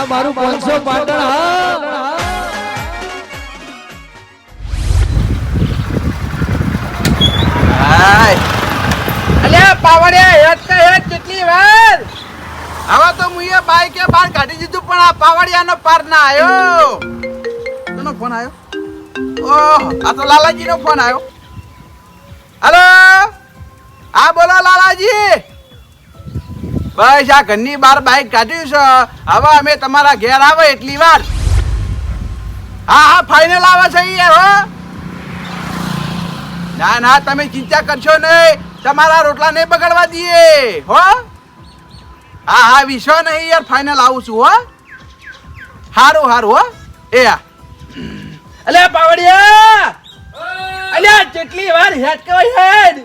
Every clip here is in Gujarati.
આ મારું પાંચસો પાટણ હા. અલ્યા પાવડિયા હેડ કે હેડ કેટલી વાર? હવે તો મુએ બાઈકે બહાર કાઢી દીધું, પણ આ પાવડિયાનો પાર ના આવ્યો લાલાજી. બસ આ ઘરની બહાર બાઈક કાઢ્યું છે. હવે અમે તમારા ઘેર આવે એટલી વાર. હા હા ફાઇનલ આવે છે એ હો. ના ના તમે ચિંતા કરશો નહીં. તમારા રોટલા નહીં બગડવા દઈએ હો. હા હા વિશ્વ નહીં યાર ફાઇનલ આવું છું હો. હારું હારું હો. એ આ. અલે પાવડિયા! અલે કેટલી વાર હેડ. કવાય હેડ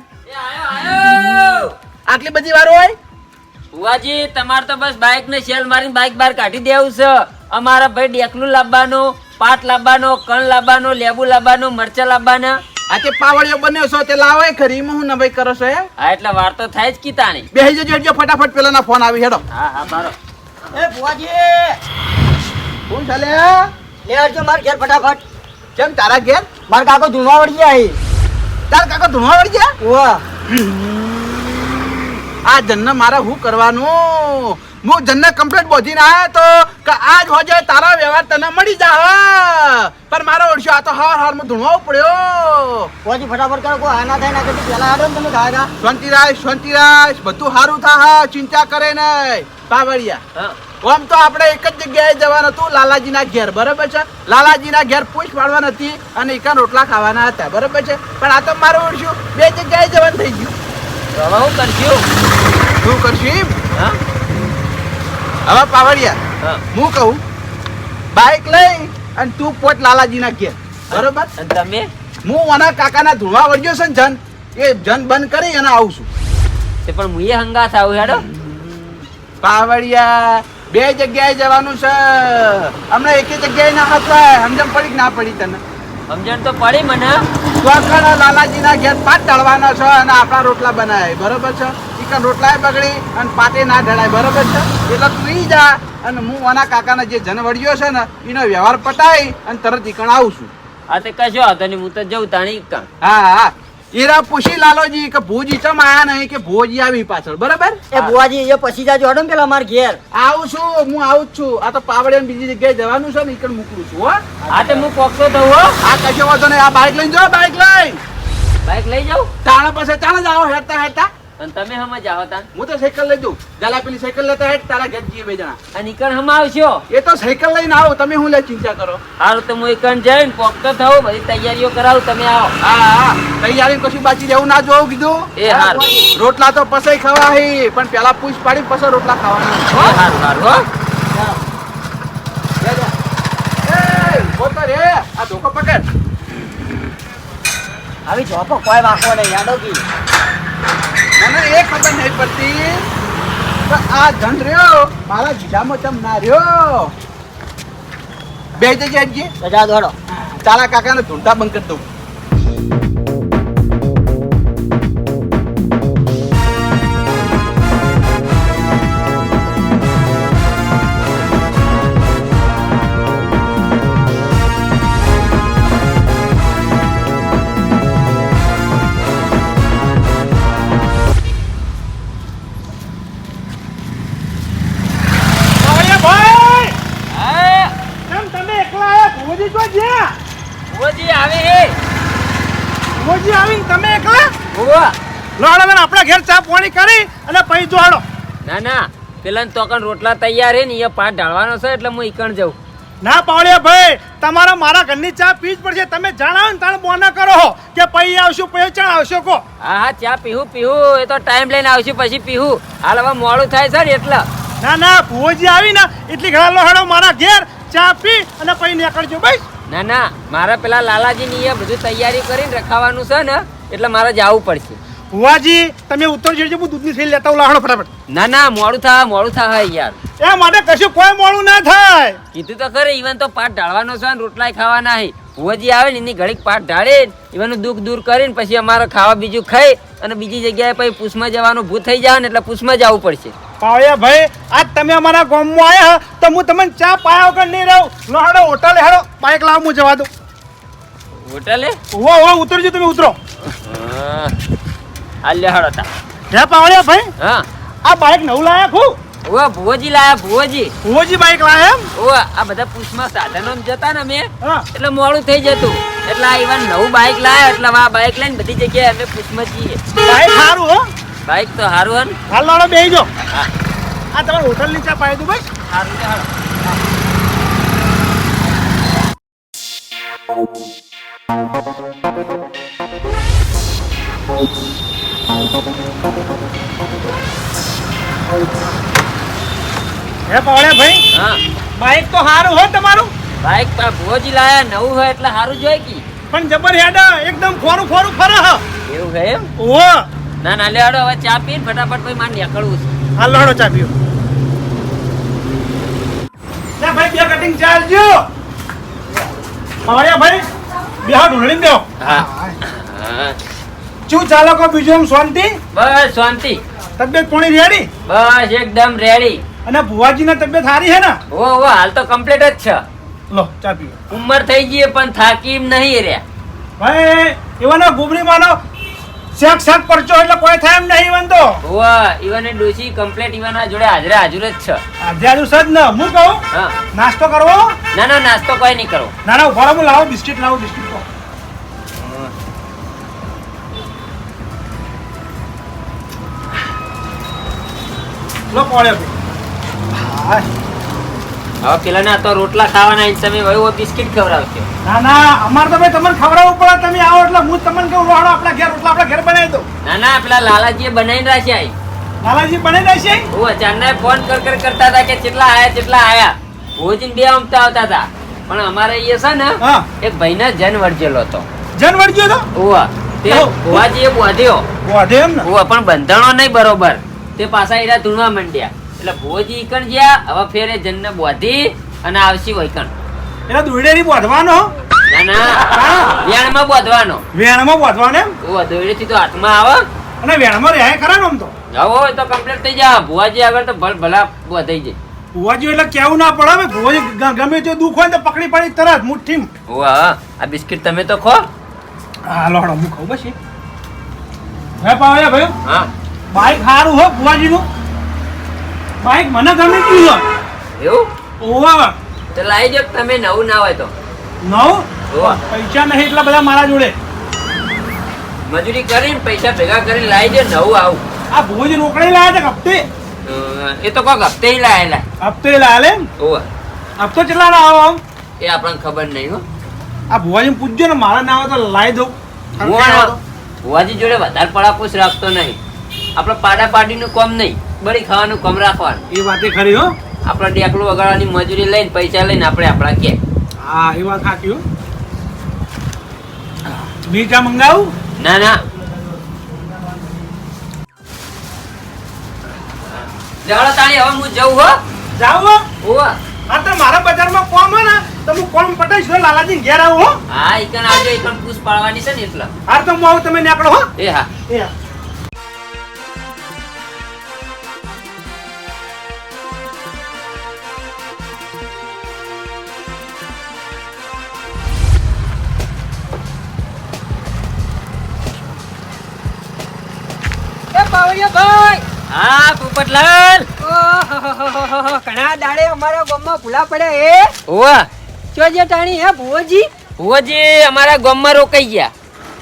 આટલી બધી વાર હોય? બુવાજી તમારે તો બસ બાઇક ને શેલ મારીને બાઇક બહાર કાઢી દેવું છે. અમારા ભાઈ ડેકલું લાવવાનું પાટ લાવવાનો કણ લાવવાનો લેબુ લાવવાનો મરચા લાવવાના. આ તે પાવડિયો બન્યો છો તે લાવે ખરી. હું નવાઈ કરો છો એમ હા એટલે વાર તો થાય જ કીતાણી. બેસી જજો હેડજો ફટાફટ પેલાના ફોન આવી હેડો. હા હા બારો એ બુવાજી શું ચાલે લે? આવજો માર ઘેર ફટાફટ. કેમ તારા ઘેર? માર કાકો ધૂણવા વળી ગયા તાર કાકા ધૂણવા વળી ગયા ઓવા આ જન્ન મારે શું કરવાનું? હું જન્ન કમ્પ્લેટ બોધીને આવ્યો તો કે આજ હોજે તારા વ્યવહાર તને મળી જા પણ મારો ઓળશો આ તો હાર હારમાં ધૂણવો પડ્યો. બુવાજી ફટાફટ કરો કોઈ આના થાય ના કે પેલા આડો તમે ખાયા શાંતિરાજ શાંતિરાજ બધું સારું થા ચિંતા કરે નહીં. પાવડિયા હા. આમ તો આપણે એક જ જગ્યાએ જવાનું હતું લાલાજીના ઘેર બરાબર છે? લાલાજીના ઘેર પૂછ પાડવાના હતી અને એકા રોટલા ખાવાના હતા બરાબર છે? પણ આ તો મારું ઓળશું બે જગ્યાએ જવાનું થઈ ગયું. હવે હું કરશું? શું કરશું એમ? હા. હવે પાવડિયા હા. હું કહું બાઇક લઈ અને તું પોત લાલાજીના ઘેર. બરોબર? અને તમે? હું ઓના કાકાના ધૂળવા વળ્યો છે ને જન એ જન બંધ કરી અને આવું છું. તે પણ હું એ હંગા આવું હેડો. પાવડિયા બે જગ્યાએ જવાનું છે. હમણાં એકે જગ્યાએ ના હતા સમજણ પડી કે ના પડી તને? સમજણ તો પડી મને. ચોકડ લાલાજીના ઘેર પાટ ઢળવાનો છો અને આપણા રોટલા બનાય. બરોબર છે? ચિકન રોટલાય બગડી અને પાટે ના ઢળાય. બરોબર છે? એટલે તું જા અને હું આના કાકાના જે જનવડિયો છે ને એનો વ્યવહાર પટાઈ અને તરત ચિકન આવું છું. આ તે કશો હતો નહીં. હું તો જઉં તાણી હા હા. ઈરા પૂછી લાલોજી કે ભુજી ચમ આયા નહીં કે ભોજી આવી પાછળ બરાબર? એ ભોજી એ પછી જાજો હડો ને પેલા માર ઘેર. આવું છું હું આવું જ છું. આ તો પાવડે બીજી જગ્યાએ જવાનું છે ને ઈકડ મૂકું છું હો. હા તે હું પોકતો થઉં હો. આ કશો વાંધો નહીં. આ બાઇક લઈને જો બાઇક લઈ. બાઇક લઈ જાઉં? તાણા પાસે તાણા જ આવો હેડતા હેડતા. અને તમે હમ જાઓ તા હું તો સાયકલ લઈ દઉં ગાલા પેલી સાયકલ લેતા હેડ તારા ઘેર જઈએ બે જણા? અને ઈકણ હમ આવશો? એ તો સાયકલ લઈને આવો તમે હું લે ચિંતા કરો? હારું તો હું ઈકણ જઈને પોકતો થાવ બધી તૈયારીઓ કરાવું તમે આવો. હા હા. તૈયારી કશું બાકી રહેવું ના જોવું કીધું? એ હારું. રોટલા તો પસાઈ ખાવા હે પણ પેલા પૂછ પાડી પછી રોટલા ખાવાના? હારું હારું હો. તો રે. આ ધોકો પકડ. આવી જોપો કોઈ વાંકો નહીં યાદો કી મને એ ખબર નહીં પડતી તો આ ધન રહ્યો મારા જીજામાં તમ ના રહ્યો. બે જગ્યાએ જઈએ જા. દોડો. તારા કાકાને ધૂંઢા બંધ કરી દઉં. એકલા તો જ્યાં? ભુવોજી આવે હે. ભુવજી આવીને તમે એકલા? ભુવા. લોડો બેન આપણા ઘેર ચા પાણી કરી અને પછી જોડો ના ના પેલા તો રોટલા તૈયાર હે ને એ પાટ ઢાળવાનો છે એટલે હું ઈકણ જઉં. ના પાવડિયા ભાઈ તમારા મારા ઘરની ચા પીજ પડશે. તમે જણાવો ને તાણ બોના કરો કે પૈ આવશું પૈ ચણ આવશો કો હા હા ચા પીવું પીવું એ તો ટાઈમ લઈને આવશું પછી પીવું હાલ હવે મોડું થાય સર એટલે. ના ના ભુવોજી આવી ને એટલી ઘણા લોહાડો મારા ઘેર ચા પી અને પૈ નીકળજો બસ. ના ના મારા પેલા લાલાજી ની બધું તૈયારી કરીને રખાવાનું છે ને એટલે મારે જવું પડશે. ભુવાજી તમે ઉત્તર જજો હું દૂધની થેલી લેતા લાહણો ફટાફટ. ના ના મોડું થાય મોડું થાય યાર. એ માટે કશું કોઈ મોડું ના થાય. કીધું તો ખરે ઈવન તો પાટ ઢાળવાનો છે ને રોટલાય ખાવાના હે ભુવાજી આવે ને એની ઘડીક પાટ ઢાળે ઈવનનું દુઃખ દૂર કરીને પછી અમારે ખાવા બીજું ખાઈ અને બીજી જગ્યાએ પછી પૂછમાં જવાનું ભૂત થઈ જાય ને એટલે પૂછમાં જવું પડશે. પાવડિયા ભાઈ આજ તમે અમારા ગામમાં આવ્યા તો હું તમને ચા પાયા વગર નહીં રહું. લો હાડો હોટલે હેડો બાઇક લાવ હું જવા દઉં. હોટલે? ઓ ઓ ઉતરજો તમે ઉતરો. હાલ્યો હાડો તા. હે પાવડિયા ભાઈ હા. આ બાઇક નવું લાયા ખું ઓ ભુવજી લાયા ભુવજી. ભુવજી બાઇક લાયા એમ? ઓ આ બધા પુષ્પમાં સાધનો જતા ને અમે. હા. એટલે મોડું થઈ જતું. એટલે આ ઈવન નવું બાઇક લાયા એટલે આ બાઇક લઈને બધી જગ્યાએ અમે પુષ્પમાં જઈએ બાઇક સારું હો. બાઇક તો સારું હન હાલ લાડો બેહી જો હા આ હોટલની ચા પાઈ દઉં ભાઈ. સારું છે હે પાવડિયા ભાઈ હા. બાઈક તો સારું હો તમારું? બાઈક આ ભોજી લાયા નવું હોય એટલે સારું જોઈએ કી. પણ જબર હેડા એકદમ ફોરું ફોરું ફરે હ. એવું હે એમ? ઓ ના ના લેડો હવે ચા પી ફટાફટ ભાઈ મારે નીકળવું છે. હા લાડો ચા પીઓ. ના ભાઈ બે કટિંગ ચાલજો પાવડિયા ભાઈ બે હા ઢોળીને દેવો હા. હા શું ચાલો કો બીજું એમ શાંતિ? બસ શાંતિ. તબિયત પોણી રેડી બસ એકદમ રેડી અને ભુવાજી ના તબિયત સારી છે ને? ઓ ઓ હાલ તો કમ્પ્લીટ જ છે. લો ચા પીઓ. ઉંમર થઈ ગઈ પણ થાકી એમ નહીં રહ્યા. ભાઈ એવાના ગુબરી માનો શેક શેક પરચો એટલે કોઈ થાય એમ નહીં એવન તો. ઓ ઈવન ડોસી કમ્પ્લીટ ઈવન જોડે હાજરે હાજર જ છે. આજે આજુ સદ ને. હું કહું? હા. નાસ્તો કરવો? ના ના નાસ્તો કોઈ નહીં કરો. ના ના ઊભા હું લાવો બિસ્કિટ લાવો બિસ્કિટ તો લો પોળે હા. હવે પેલા ના તો રોટલા ખાવાના તમે બિસ્કિટ ખવડાવશો ના ના અમારે તો ભાઈ તમને ખવડાવવું પડે તમે આવો એટલે હું તમને કહું વાળો આપણા ઘેર રોટલા આપણા ઘેર બનાવી ના ના પેલા લાલાજીએ બનાવીને રાખ્યા લાલાજી બનાવી અચાનક ફોન કર કર કરતા હતા કે કેટલા આયા કેટલા આયા. ભોજન બે અમતા આવતા હતા. પણ અમારે એ છે ને એક ભાઈને જન વર્જેલો હતો. જન વર્જ્યો તો? ઓવા તે. ભુવાજીએ બોધ્યો. એમ ને? ઓવા પણ બંધણો નહીં બરોબર. તે પાછા એરા ધૂણવા માંડ્યા. એટલે ભુવોજી ઈકણ ગયા હવે ફેર જનને બોધી અને આવશી વૈકણ. એટલે દોડેરી બાંધવાનો? ના ના. વ્યાણમાં બોધવાનો. વેણમાં બાંધવાનો એમ? તો હાથમાં આવે. અને વેણમાં રહે ખરા આમ તો? હવે તો કમ્પ્લીટ થઈ જા ભુવાજી આગળ તો ભલ ભલા બોધાઈ જાય. ભુવાજી એટલે કેવું ના પડે ભુવાજી ગમે તે દુઃખ હોય તો પકડી પડી તરત મુઠ્ઠી આ બિસ્કિટ તમે તો ખો. હા લોડો હું ખાઉં બસ હે પાવયા ભાઈ હા. બાઈક સારું હો ભુવાજીનું. બાઈક મને ગમે ગયું એવું? હો ઓવા તો લાવી દો તમે નવું ના હોય તો. નવ? પૈસા નહીં એટલા બધા મારા જોડે. મજૂરી કરીને પૈસા ભેગા કરીને લાવી દે નવું આવું. આ ભોજ રોકડે લાયા છે હપ્તે? એ તો કોક હપ્તે લાયેલા હપ્તે લાયા લે ઓવા હપ્તો કેટલા ના આવો એ આપણને ખબર નહીં હો. આ ભુવાજી પૂછજો ને મારા ના આવે તો લાવી દઉં. ભુવાજી જોડે વધારે પડાપોસ રાખતો નહીં. આપણે પાડા પાડીનું કોમ નહીં. બળી ખાવાનું કમ રાખવાનું. એ વાતે ખરી હો. આપણે ડેકલું વગાડવાની મજૂરી લઈને પૈસા લઈને આપણે આપણા કે. હા એ વાત સાચી હો. બીજા મંગાવું? ના ના. જાળો તાણી હવે હું જઉં હો. જાવ હો. ઓવા આ તો મારા બજારમાં કોમ હો ને તો હું કોમ પટાઈશ હો લાલાજી ઘેર આવું હો. હા એકન આવજો એકન પૂછ પાડવાની છે ને એટલે. હાર તો હું આવું તમે નીકળો હો. એ હા. એ હા. હા પોપટલાલ. ઓહોહોહોહો, ઘણા દાડે અમારા ગામમાં ભૂલા પડ્યા એ ઓવા ચો જે ટાણી હે ભુવોજી. ભુવોજી અમારા ગામમાં રોકાઈ ગયા.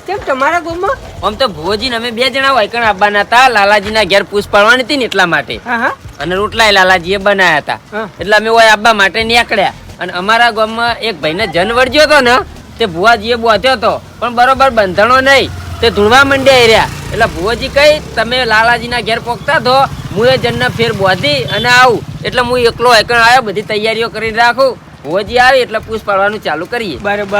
કેમ તમારા ગામમાં? આમ તો ભુવોજી અમે બે જણા વાયકણ આવવાના હતા. લાલાજીના ઘેર પૂછ પાડવાની હતી ને એટલા માટે. હા હા. અને રોટલા લાલાજીએ બનાયા હતા. એટલે અમે ઓય આબા માટે નીકળ્યા. અને અમારા ગામમાં એક ભાઈને જન વળગ્યો હતો ને તે ભુવાજીએ બોધ્યો હતો પણ બરોબર બંધણો નહીં. તે ધૂણવા મંડ્યા રહ્યા. એટલે ભુવજી કઈ તમે લાલાજીના ઘેર પહોંચતા તો હું એ જનને ફેર બોધી અને આવું. એટલે હું એકલો એકણ આવ્યો બધી તૈયારીઓ કરીને રાખું. ભુવજી આવી એટલે પૂછ પાડવાનું ચાલુ કરીએ. બરોબર.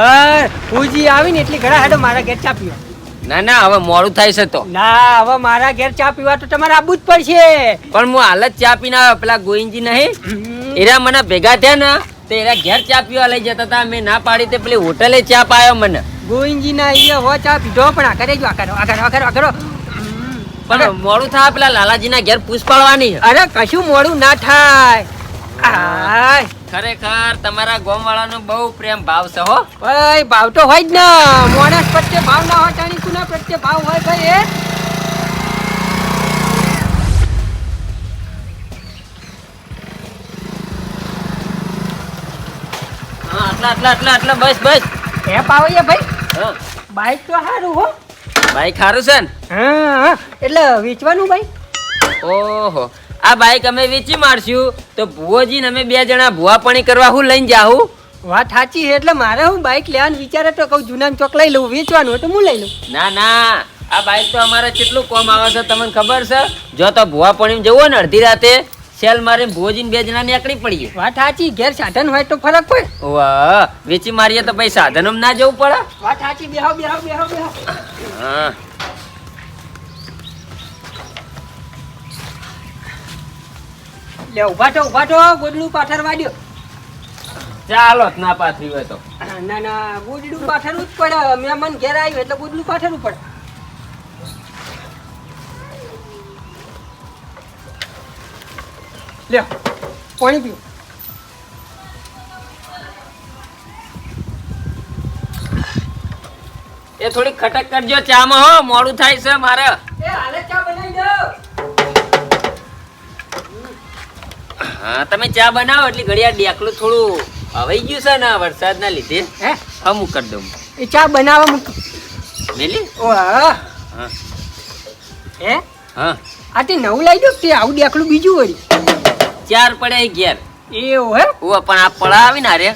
આવી આવીને એટલી ઘણા હાડો મારા ઘેર ચા પીવા. ના ના હવે મોડું થાય છે તો. ના હવે મારા ઘેર ચા પીવા તો તમારે આવવું જ પડશે. પણ હું હાલ જ ચા પીને આવ્યો પેલા ગોવિંદજી નહીં. એરા મને ભેગા થયા ને તે એરા ઘેર ચા પીવા લઈ જતા હતા. મેં ના પાડી તે પેલી હોટલે ચા પાયો મને. ગોવિંદજીના અહીંયા હો ચા પીધો પણ આ કરે જો આ કરો આ કરો આ કરો આ કરો. પણ મોડું થાય પેલા લાલાજીના ઘેર પૂછ પાડવાની અરે કશું મોડું ના થાય. ખરેખર તમારા ગોમ વાળાનો બહુ પ્રેમ ભાવ છે હો. ભાઈ ભાવ તો હોય જ ને. માણસ પ્રત્યે ભાવ ના હોય તાણી કુના પ્રત્યે ભાવ હોય ભાઈ એ. હા આટલા આટલા આટલા આટલા બસ બસ. હે પાવૈયા ભાઈ? હા. બાઈક તો સારું હો. બાઈક સારું છે ને? હા એટલે વેચવાનું ભાઈ? ઓહો. આ બાઈક અમે વેચી મારશું. તો ભુવોજીને અમે બે જણા ભુવાપણી કરવા હું લઈને જાઉં? વાત સાચી છે એટલે મારે હું બાઈક લેવાનું વિચારે તો કહું જૂના ચોક લઈ લઉં વેચવાનું તો હું લઈ લઉં. ના ના. આ બાઈક તો અમારે કેટલું કોમ આવે છે તમને ખબર છે? જો તો ભુવાપણી જવું હોય ને અડધી રાતે સેલ મારે ભોજીન બે જણા નીકળી પડીએ. વાત સાચી ઘેર સાધન હોય તો ફરક પડે. વાહ વેચી મારીએ તો ભાઈ સાધનમાં ના જવું પડે? વાત સાચી બેહો બેહો બેહો બેહો. હા. લે ઊભા તો ઊભા તો ગોડલું પાથર વાડ્યો ચાલો ના પાથરી હોય તો. ના ના ગોડલું પાથરવું જ પડે. મહેમાન ઘેર આવ્યું એટલે ગોડલું પાથરવું પડે. લ્યો પાણી પીઓ. એ થોડી ખટક કરજો ચામાં હો મોડું થાય છે મારે. એ હાલે ચા બનાવી દો. હા તમે ચા બનાવો એટલે ઘડિયાળ ડેકલું થોડું હવાઈ ગયું છે ને આ વરસાદના લીધે. હે? હમું કરી દઉં. એ ચા બનાવવા મૂક. મેલી? ઓ હા. હે. હા? આ તે નવું લાવી દો તે આવું દેખલું બીજું વળી? ચાર પડ્યા એ ઘેર. એવું હે? ઓવા પણ આ પડા આવી ના રે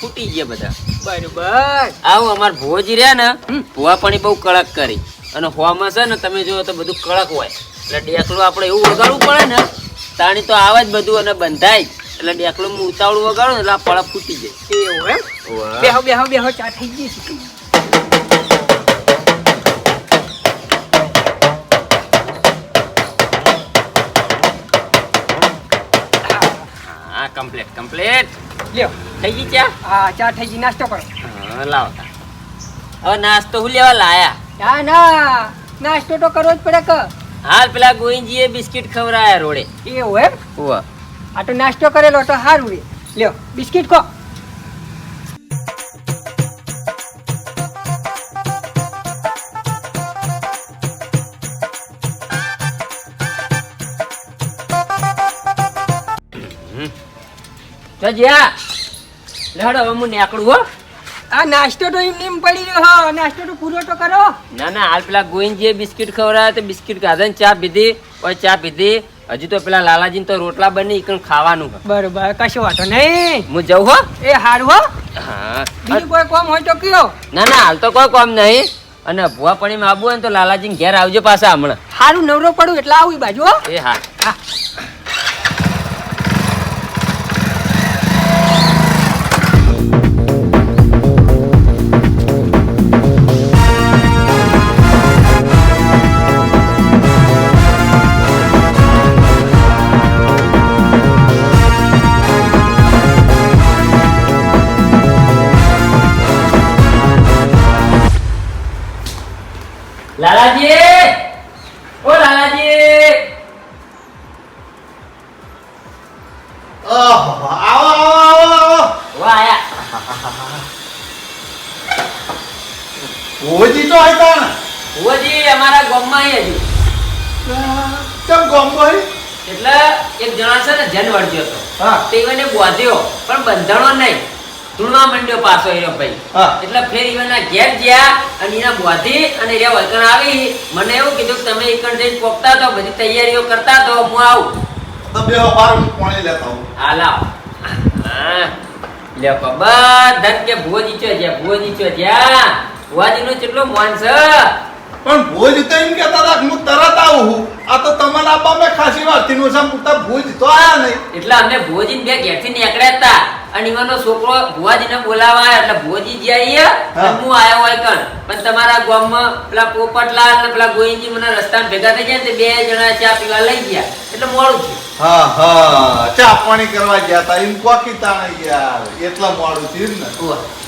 ફૂટી ગયા બધા. બરોબર. આવું અમાર ભોજ રહ્યા ને. ભુવા પણ બહુ કડક કરી. અને હોમાં છે ને તમે જુઓ તો બધું કડક હોય. એટલે ડેકલું આપણે એવું વગાડવું પડે ને તાણી તો આવે જ બધું અને બંધાય. જ. એટલે ડેકલું હું ઉતાવળું વગાડું એટલે આ પડા ફૂટી જાય. એવું હે? બેહો બેહો બેહો ચા થઈ ગઈ કમ્પ્લીટ કમ્પ્લીટ લ્યો. થઈ ગઈ ચા? હા ચા થઈ ગઈ. નાસ્તો કરો. હા લાવો. હવે નાસ્તો હું લેવા લાયા? ના ના. નાસ્તો તો કરવો જ પડે કે. હાલ પેલા ગોવિંદજીએ બિસ્કિટ ખવરાયા રોડે. એવું એમ. આ તો નાસ્તો કરેલો તો સારું રે. લ્યો બિસ્કિટ ખો. તો જ્યાં લેડો હવે હું નેકડું હો. આ નાસ્તો તો એમ એમ પડી રહ્યો હા. નાસ્તો તો પૂરો તો કરો. ના ના હાલ પેલા ગોવિંદજીએ બિસ્કિટ ખવડાવ્યા તો બિસ્કિટ ખાધા ને ચા પીધી ઓય ચા પીધી. હજુ તો પેલા લાલાજીને તો રોટલા બની ઈકણ ખાવાનું. બરોબર કશો વાંધો નહીં. હું જઉં હો. એ હારું હો. હા. બીજું કોઈ કોમ હોય તો કયો. ના ના હાલ તો કોઈ કોમ નહીં. અને ભુવા પણીમાં આવવું હોય ને તો લાલાજીને ઘેર આવજો પાછા હમણાં. હારું નવરો પડું એટલે આવું બાજુ એ હા. હા. લાલાજી ઓ લાલાજી ઓહો, આવો આવો આવો આવો વાહ આયા ઓજી તો આયતા ને ભુવાજી અમારા ગામમાં અહીં હજુ. કેમ ગોમભાઈ એટલે એક જણા છે ને જન વળગ્યો હતો. હા. તે એને બોધ્યો પણ બંધાણો નહીં. માંડ્યો પાછો એનો ભાઈ. એટલે ફેર ઈવનના ઘેર ગયા અને એના બોધી અને એ વળકણ આવી. મને એવું કીધું કે તમે એકણ જઈને પોકતા તો બધી તૈયારીઓ કરતા તો હું આવું. તો બે હું પાણી લેતા હું હા લાવ. લે બધા કે ભોજી ચો જ્યાં ભોજી ચો જ્યાં. ભુવાજીનો કેટલો માન છે? પણ ભુજ તો એમ કહેતા હતા હું તરત આવું છું. આ તો તમને આપવા મેં ખાસી વારથી નું પૂછતા ભુજ તો આયા નહીં. એટલે અમને ભુવજી બે ઘેરથી નીકળ્યા હતા. અને ઈવનનો છોકરો ભુવાજીને બોલાવા એટલે ભુવજી જે અહીંયા હા. આવ્યો હોય કણ. પણ તમારા ગામમાં પેલા પોપટલાલ ને પેલા ગોવિંદજી મને રસ્તામાં ભેગા થઈ ગયા ને બે જણા ચા પીવા લઈ ગયા. એટલે મોડું થયું. હા હા ચા પાણી કરવા ગયા તા. એમ કોકી તાણે ગયા. એટલા મોડું થયું ને.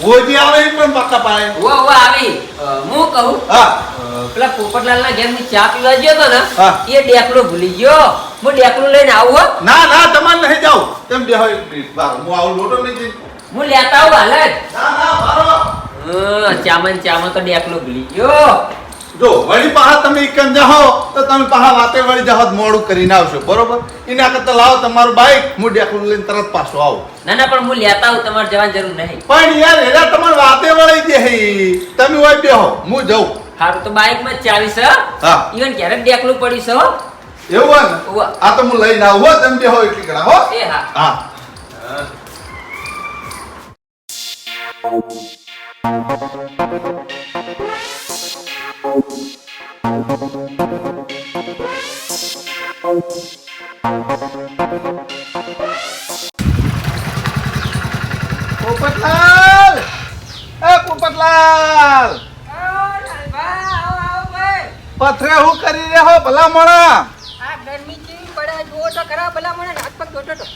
ભોજી આવે એમ પણ પાકા પાડે. આવી. હું કહું? હા. પેલા પોપટલાલના ઘેરની ચા પીવા ગયો તો ને એ ડેકડો ભૂલી ગયો. હું ડેકડું લઈને આવું ના ના તમારે નહીં જાવ તેમ બે હું આવું લોટો નહીં હું લેતા આવું હાલ. જ ચામન ના ચામાં ચામાં તો ડેકલો ભૂલી ગયો. જો વળી પાહા તમે એકમ જાઓ તો તમે પાહા વાતે વળી જાઓ મોડું કરીને આવશો બરોબર? એના કરતા લાવો તમારું બાઈક હું ડેકલું લઈને તરત પાછો આવું. ના ના પણ હું લેતા આવું તમારે જવાની જરૂર નહીં. પણ યાર એના તમારે વાતે વળી દે તમે હોય બેહો હું જઉં. હારું તો બાઇકમાં ચાલી છે હા. ઈવન ક્યારેક ડેકલું પડીશ હો. એવું હોય ને આ તો હું લઈને આવું હો તમે બેહો એટલી ઘણા હો. એ હા. હા. પોપટલાલ! એ પોપટલાલ! પથરે હું કરી રહ્યો ભલા મોણા આ ગરમી કેવી પડે? જુઓ તો ખરા ભલા હાથ પગ ધોતો તો.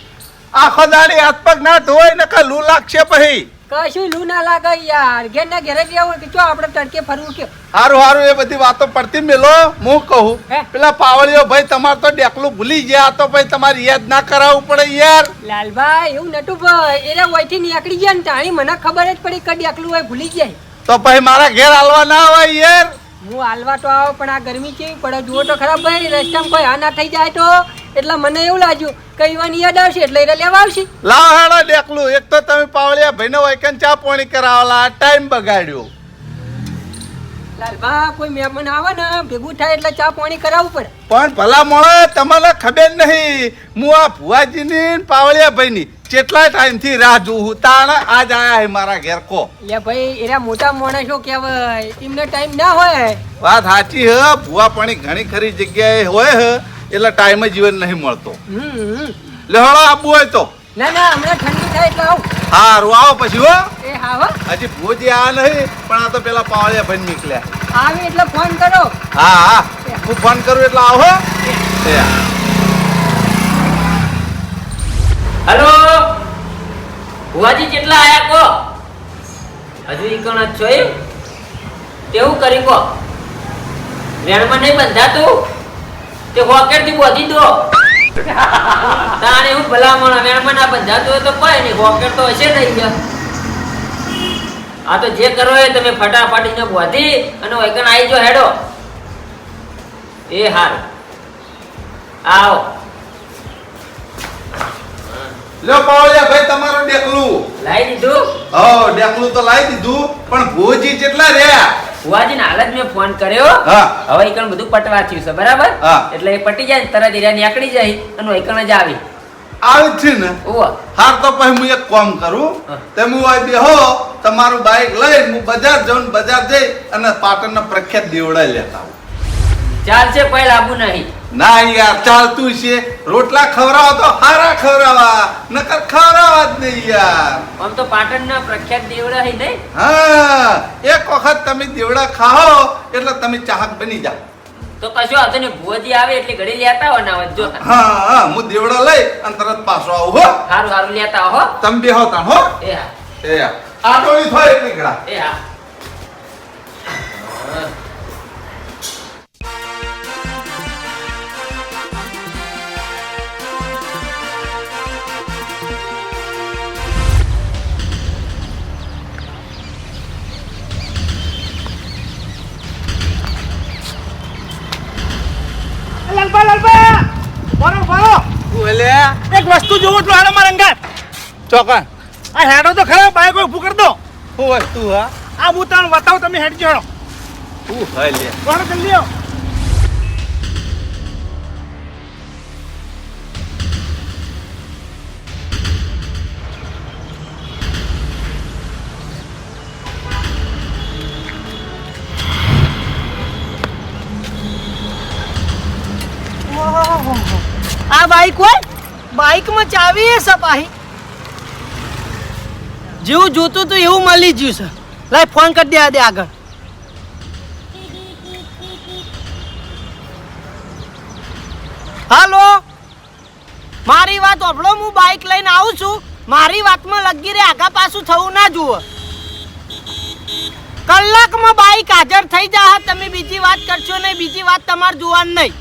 આખો દાડી હાથ પગ ના ધોય ને કે લૂ લાગશે પછી? કશું લૂ ના લાગે યાર. ઘેર ના ઘેરે જ આવું કે ચો આપણે તડકે ફરવું કે? હારું હારું એ બધી વાતો પડતી મેલો. હું કહું? પેલા પાવળીઓ ભાઈ તમારે તો ડેકલું ભૂલી ગયા તો ભાઈ તમારે યાદ ના કરાવવું પડે યાર. લાલભાઈ એવું નટું ભાઈ. એને વયથી નીકળી ગયા ને તાણી મને ખબર જ પડી કે ડેકલું હોય ભૂલી જાય. તો પછી મારા ઘેર હાલવા ના આવે યાર. હું હાલવા તો આવો પણ આ ગરમી કેવી પડે? જુઓ તો ખરાબ ભાઈ રસ્તામાં કોઈ હા ના થઈ જાય તો? એટલે મને એવું લાગ્યું કે ઈવાની યાદ આવશે એટલે એને લેવા આવશે લાવ હેડો ડેકલું. એક તો તમે પાવળિયા ભાઈને વૈકન ચા પાણી કરાવેલા. ટાઈમ બગાડ્યો. લાલભા કોઈ મહેમાન આવે ને ભેગું થાય એટલે ચા પાણી કરાવવું પડે. પણ ભલા મળે તમને ખબર નહીં. હું આ ભુવાજીની ને પાવળિયા ભાઈની કેટલા ટાઈમથી રાહ જોઉં તાણ આજ આયા હે મારા ઘેર કો. લે ભાઈ એના મોટા માણસો કહેવાય? એમને ટાઈમ ના હોય. વાત સાચી હ ભૂવા પાણી ઘણી ખરી જગ્યાએ હોય હ એટલે ટાઈમ જીવન નહીં મળતો. હમ હળો આબુ હોય તો. ના ના હમણાં ઠંડી થાય એટલે આવું. હારું આવો પછી હો. એ હા હો. હજી ભોજી આ નહીં પણ આ તો પેલા પાવળિયા ભાઈ નીકળ્યા. આવે એટલે ફોન કરો. હા હા. હું ફોન કરું એટલે આવો એ. હા. હલો? ભુવાજી કેટલા આયા કો? હજુ ઈ કણ જ છો એમ તેવું કરી કો. વેણમાં નહીં બંધાતું? તે હોકેટથી બોધી દો. તારે હું ભલામણ, વેણમાં ના બંધાતું હોય તો કોઈ નહીં હોકેટ તો હશે નહીં. આ તો જે કરો એ તમે ફટાફટીને બોધી અને વૈકન આવી જો હેડો. એ હાર. આવો. લ્યો પાવળિયા ભાઈ તમારું ડેકલું. લાવી દીધું? હો ડેકલું તો લાવી દીધું પણ ભુજી કેટલા રહ્યા. ભુવાજીને હાલ જ મેં ફોન કર્યો. હા. હવે ઈકણ બધું પટવા થયું છે બરાબર? હા. એટલે એ પટી જાય તરત હીરા નીકળી જાય અને ઈકણ જ આવી. આવે છે ને? હાર તો પછી હું એક કામ કરું. હા. તમે હોય બેહો તમારું બાઈક લઈ હું બજાર જાઉં બજાર જઈ અને પાટણના પ્રખ્યાત દેવડા લેતા આવું. ચાલશે પહેલા લાભુ નહીં. ના યાર ચાલતું છે. રોટલા ખવડાવો તો હારા ખવરાવા નકર ખવડાવવા જ નહીં યાર. આમ તો પાટણના પ્રખ્યાત દેવડા હે નહીં? હા એક વખત તમે દેવડા ખાઓ એટલે તમે ચાહક બની જાઓ. તો કશો આવતો ને ભુવાજી આવે એટલે ઘડી લેતા હો ના જો. હા હા હું દેવડા લઈ અને તરત પાછો આવું હો. સારું સારું લેતા હો. તમે બેહો તા હો. એ હા. એ હા. આટોળી થોય એટલી ઘડા એ હા. લાલબા લાલબા બોલો બોલો! ઓલે એક વસ્તુ જોવું તો હાડો મારા અંગાત ચોકન આ હેડો તો ખરા બાઈક ઉભું કરી દો. શું વસ્તુ હા? આ હું તમને બતાવું તમે હેડ. જોડો હું હલે? કોણ જલ્દી આવો બાઈક હોય, બાઈકમાં ચાવી એ સપાહી જેવું જોતું હતું એવું મળી ગયું છે. લાય ફોન કરી દે દે આગળ. હાલો? મારી વાત ઓભળો હું બાઇક લઈને આવું છું. મારી વાતમાં લગી રે આગા પાછું થવું ના જુઓ. કલાકમાં બાઇક હાજર થઈ જા તમે બીજી વાત કરશો નહીં, બીજી વાત તમારે જોવાની નહીં.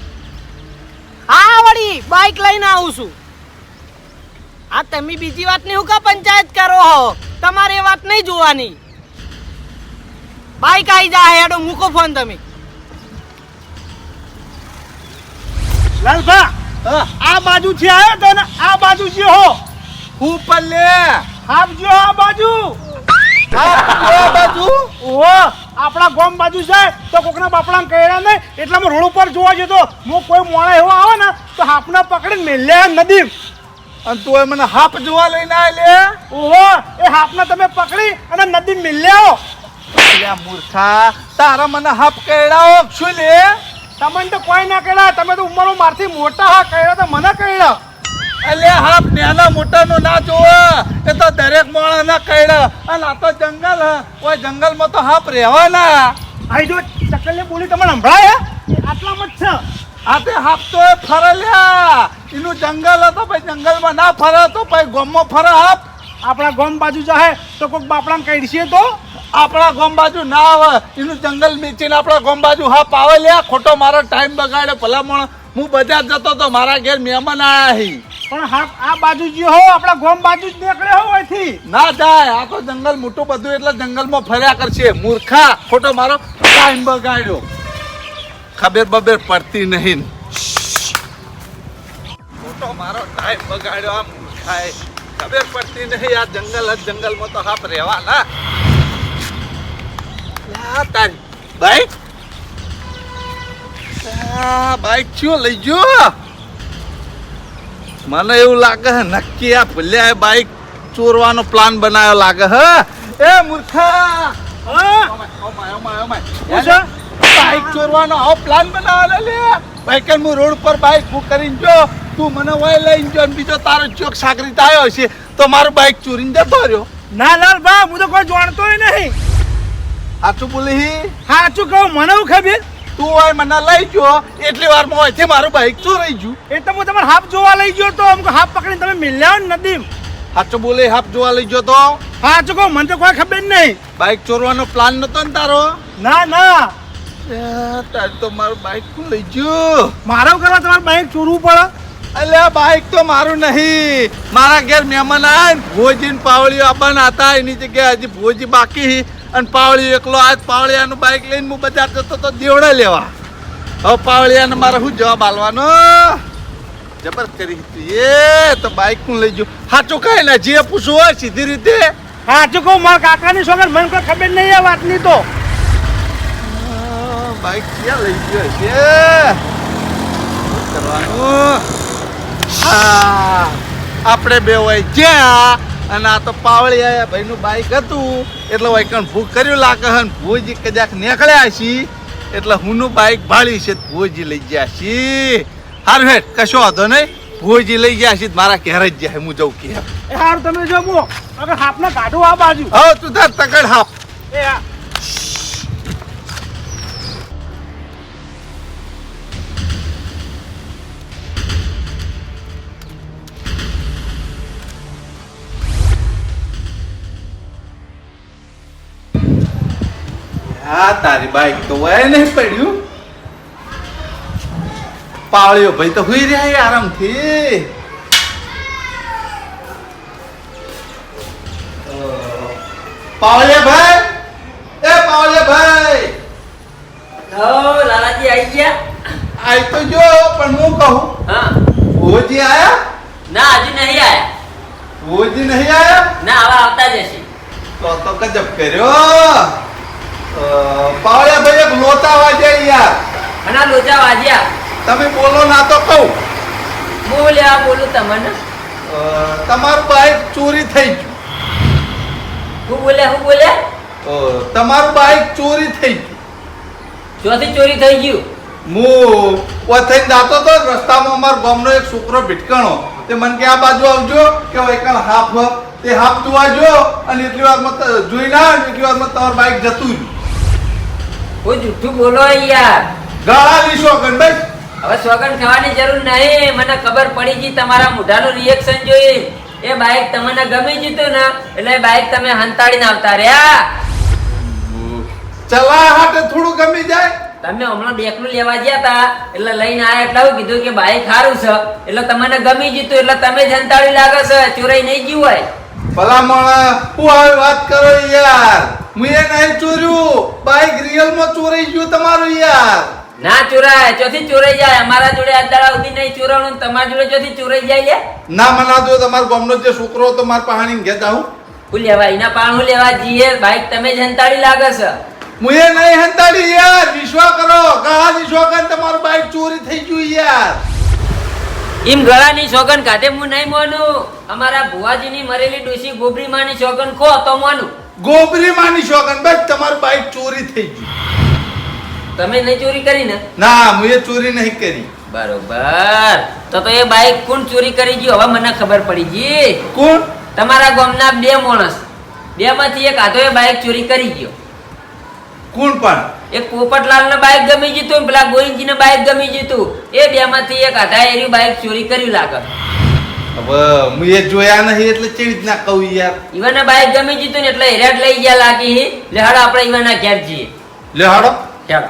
હા વળી બાઇક લઈને આવું છું. આ તમે બીજી વાતની હું કા પંચાયત કરો હો? તમારે એ વાત નહીં જોવાની. બાઇક આવી જાય હેડો મૂકો ફોન તમે. લાલભા આ બાજુ થી આવ્યો તો ને આ બાજુ છે હો. હું પલ્લે આપજો આ બાજુ. આ બાજુ? ઓહો. આપણા ગોમ બાજુ જાય તો કોકના બાપડા કહેરા નહીં. એટલામાં રોડ ઉપર જોવા જતો હું કોઈ મોણા એવો આવે ને તો હાફના પકડીને મેલ્યા નદી અને તું મને હાફ જોવા લઈને આવે ઓહો એ હાપને તમે પકડી અને નદી મેલ્યા મૂર્ખા તારા મને હાફ કહેડાવો શું લે? તમને તો કોઈ ના કહેડા તમે તો ઉંમરો મારથી મોટા હા કહેડા તો મને કહેલા અલે હાફ નાના મોટાનું ના જોવે એ તો દરેક માણસના કહેડા અને આ તો જંગલ કોઈ જંગલમાં તો હાફ રહેવાના. આઈ જો ચકલે બોલી તમને સંભળાય હે? આટલામાં જ છે. આ તે હાપ તો એ ફરે લ્યા એનું જંગલ હતો ભાઈ જંગલમાં ના ફરે તો ભાઈ ગામમાં ફરે હાપ. આપણા ગોમ બાજુ જાય તો કોઈક બાપડા કહીશે તો. આપણા ગોમ બાજુ ના આવે. એનું જંગલ વેચીને આપણા ગોમ બાજુ હાફ આવે લ્યા. ખોટો મારો ટાઈમ બગાડે ભલા હું બજાર જતો તો મારા ઘેર મહેમાન આયા હી. પણ હા આ બાજુ જે હો, આપણા ગોમ બાજુ જ નીકળે હો અહીંથી. ના જાય, આ તો જંગલ મોટું બધું એટલે જંગલમાં ફર્યા કરશે. મૂર્ખા, ખોટો મારો ટાઈમ બગાડ્યો. ખબર બબેર પડતી નહીં. ખોટો મારો ટાઈમ બગાડ્યો આ મૂર્ખાએ. ખબર પડતી નહીં, આ જંગલ જ જંગલમાં તો હાપ રહેવાના. ના તારી બાઈક. બાઈક શું લઈ ગયો? મને એવું લાગે હે નક્કી આ ભલ્યા બાઈક ચોરવાનો પ્લાન બનાવ્યો લાગે હે. એ મૂર્ખા. બાઈક ચોરવાનો આવો પ્લાન બનાવેલો લે. બાઈક હું રોડ પર બાઈક બુક કરીને જો તું મને વય લઈને જો બીજો તારો ચોક સાકરી આવ્યો છે. તો મારું બાઈક ચોરીને જતો રહ્યો. ના લાલ બા હું તો કોઈ જાણતોય નહીં. સાચું બોલી સાચું કહું મને ખબર? તું હોય મને લઈ જો એટલી વાર હોય હોયથી મારું બાઈક ચોરાઈ ગયું? એ તો હું તમારે હાફ જોવા લઈ ગયો તો અમુક હાફ પકડીને તમે મિલ્યા નદીમ. સાચો બોલે હાફ જોવા લઈ ગયો તો? સાચું કહો મને તો કોઈ ખબર નહીં. બાઈક ચોરવાનો પ્લાન નતો ને તારો? ના ના. તારે તો મારું બાઈક તું લઈ ગયો? મારો કરવા તમારે બાઈક ચોરવું પડે? અલ્યા બાઈક તો મારું નહીં. મારા ઘેર મહેમાન આયા ભોજીન પાવળીઓ આપવાના હતા એની જગ્યાએ હજી ભોજી બાકી હી અને પાવળી એકલો આજ પાવળિયાનું બાઈક લઈને હું બજાર જતો તો દેવડા લેવા. હવે પાવળિયાને મારે શું જવાબ આલવાનો જબર કરી હતી. એ તો બાઈકનું લઈ જવું સાચું કઈ ને જે પૂછવું હોય સીધી રીતે. સાચું કહું મારા કાકાની છોકર મને કોઈ ખબર નહીં આ વાતની તો. બાઈક ક્યાં લઈ ગયો છે? કરવાનું? આપણે બે હોય જ્યાં અને આ તો પાવળી આયા ભાઈનું બાઈક હતું. એટલે વૈકણ ભૂખ કર્યું લાગે હન ભોજી કદાચ નીકળ્યા છી. એટલે હુંનું બાઈક ભાળી છે ભોજી લઈ ગયા છી. હારું હેઠ કશો વાંધો નહીં. ભોજી લઈ ગયા છી મારા ઘેર જ જાય હું જઉં કે હારું તમે જો મો. અગર હાફને કાઢો આ બાજુ. હા તું તાર તકડ હાપ. એ હા. હા તારી બાઈક તો વય નહીં પડ્યું. પાળ્યો ભાઈ તો હુઈ રહ્યા આરામથી. પાવલે ભાઈ. એ પાવલે ભાઈ. હો લાલાજી આવી ગયા? આઈ તો જો પણ હું કહું? હા. ઓજી આયા? ના હજુ નહીં આયા. ઓજી નહીં આયા? ના હવે આવતા જશે તો તો કજબ કર્યો. પાવળિયા ભાઈ એક લોચા વાજે યાર. અને આ લોચા વાજ્યા. તમે બોલો ના તો કહું. બોલ્યા બોલું તમને. તમારું બાઈક ચોરી થઈ ગયું. હું બોલ્યા હું બોલ્યા તમારું બાઈક ચોરી થઈ ગયું. ચોથી ચોરી થઈ ગયું? હું ઓ થઈને જાતો તો રસ્તામાં અમારા ગામનો એક છોકરો ભીટકણો. તે મને કે આ બાજુ આવજો. કે વૈકણ હાફ તે હાફ જોવા જો અને એટલી વારમાં ત- જોઈ ના એટલી વારમાં તમારું બાઈક જતું રહ્યું. હું જૂઠું બોલો યાર. ગાળા લીશો ગણભાઈ હવે સોગન ખાવાની જરૂર નહીં. મને ખબર પડી ગઈ તમારા મોઢાનું રિએક્શન જોઈ. એ બાઇક તમને ગમી જીતું ને એટલે બાઇક તમે હંતાડીને આવતા રહ્યા. ચલાય હાટે થોડું ગમી જાય. તમે હમણાં ડેકલું લેવા ગયા તા એટલે લઈને આયા એટલે હું કીધું કે બાઈક સારું છે. એટલે તમને ગમી જીતું એટલે તમે જ હંતાડી લાગે છે. ચોરાઈ નહીં ગયું હોય. ભલા માણસ હું આવી વાત કરો યાર. મુએ નહીં ચોર્યું. બાઈક રિયલમાં ચોરાઈ ગયું તમારું યાર. ના ચોરાય ચોથી ચોરાઈ જાય. અમારા જોડે અદાળા સુધી નહીં ચોરાણું તમારા જોડે ચોથી ચોરાઈ જાય ના મના દો તમારા ગામનો જે છોકરો હતો મારા પાણી ઘેર જાઉં. હું લેવા એના પાણું લેવા જઈએ. બાઈક તમે જ હંતાડી લાગે છે. મુએ નહીં હંતાડી યાર. વિશ્વાસ કરો. ગળા વિશ્વાસ તમારું બાઈક ચોરી થઈ ગયું યાર. એમ ગળાની સોગન કાઢે હું નહીં માનું. અમારા ભુવાજીની મરેલી ડોસી ગોબરી માની સોગન ખો તો માનું. ગોબરી માની શોગન બસ તમારું બાઈક ચોરી થઈ ગયું તમે નહીં ચોરી કરી ને? ના મુએ ચોરી નહીં કરી. બરોબર. તો તો એ બાઈક કોણ ચોરી કરી ગયું? હવે મને ખબર પડી ગઈ. કોણ? તમારા ગામના બે માણસ. બે માંથી એક આધો એ બાઈક ચોરી કરી ગયો. કોણ પણ? એક પોપટલાલ ને બાઈક ગમી જીતું પેલા ગોવિંદજી ને બાઈક ગમી જીતું એ બે માંથી એક આધા એરી બાઈક ચોરી કર્યું લાગે. હવે એ જોયા નહીં એટલે કેવી રીતના કહું યાર? ઈવાને બાઈક ગમી જીતું ને એટલે હેરાટ લઈ ગયા લાગી લે હાડો આપણે ઈવાના ઘેર જઈએ. લે હાડો ચાલો.